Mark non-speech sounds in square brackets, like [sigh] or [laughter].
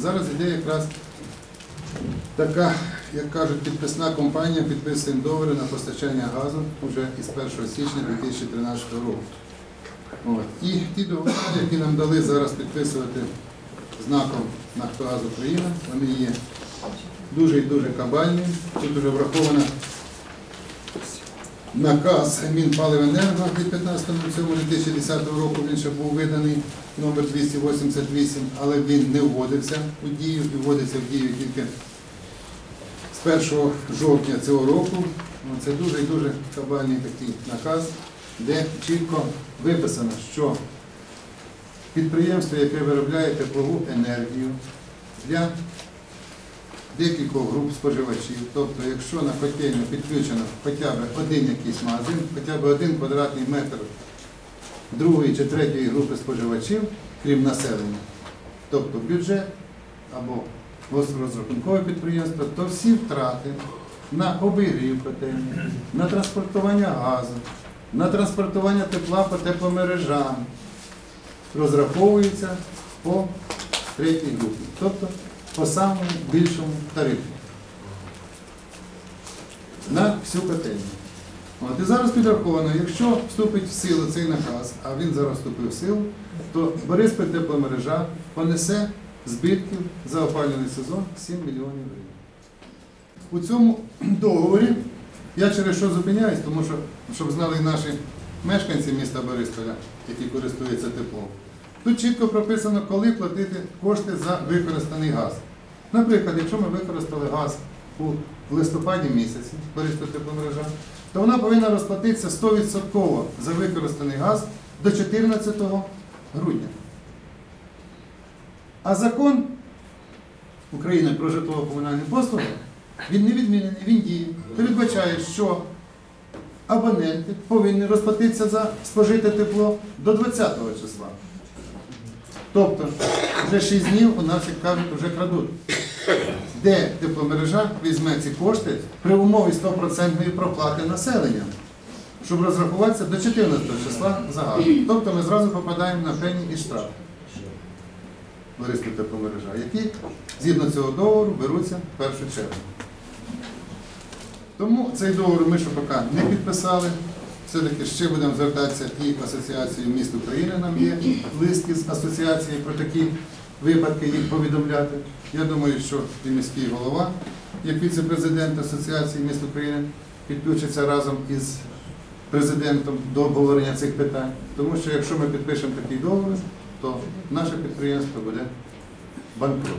Зараз йде якраз така, як кажуть, підписна компанія, підписуємо договори на постачання газу вже із 1 січня 2013 року. От. І ті договори, які нам дали зараз підписувати знаком Нафтогаз Україна, вони є дуже і дуже кабальні. Тут вже враховано наказ Мінпаливенерго від 15.07.2010 року, він ще був виданий номер 288, але він не вводився у дію і вводиться в дію тільки з 1 жовтня цього року. Ну, Це дуже і дуже кабальний такий наказ, де чітко виписано, що підприємство, яке виробляє теплову енергію для декількох груп споживачів, тобто якщо на котельню підключено хоча б один якийсь магазин, хоча б один квадратний метр другої чи третьої групи споживачів, крім населення, тобто бюджет або розрахункове підприємство, то всі втрати на обігрів котельні, на транспортування газу, на транспортування тепла по тепломережам розраховуються по третій групі, тобто по самому більшому тарифу на всю котельню. От, і зараз підраховано, якщо вступить в силу цей наказ, а він зараз вступив в силу, то Бориспіль тепломережа понесе збитків за опалювальний сезон 7 мільйонів гривень. У цьому [clears throat] договорі я через що зупиняюсь, тому що, щоб знали наші мешканці міста Борисполя, які користуються теплом. Тут чітко прописано, коли платити кошти за використаний газ. Наприклад, якщо ми використали газ у листопаді місяці, Бориспіль тепломережа, то вона повинна розплатитися 100% за використаний газ до 14 грудня. А закон України про житлово-комунальні послуги, він не відмінений, він діє. Передбачає, що абоненти повинні розплатитися за спожите тепло до 20 числа. Тобто вже 6 днів у нас, як кажуть, вже крадуть. Де тепломережа візьме ці кошти при умові 100% проплати населення, щоб розрахуватися до 14 числа за газ. Тобто ми зразу попадаємо на пені і штраф. Бориспіль тепломережа, які згідно цього договору беруться в першу чергу. Тому цей договор ми ще поки не підписали. Все-таки ще будемо звертатися і Асоціацію міст України, нам є лист із асоціації про такі випадки їх повідомляти. Я думаю, що і міський голова, як віце-президент Асоціації міст України, підключиться разом із президентом до обговорення цих питань. Тому що якщо ми підпишемо такий договір, то наше підприємство буде банкрот.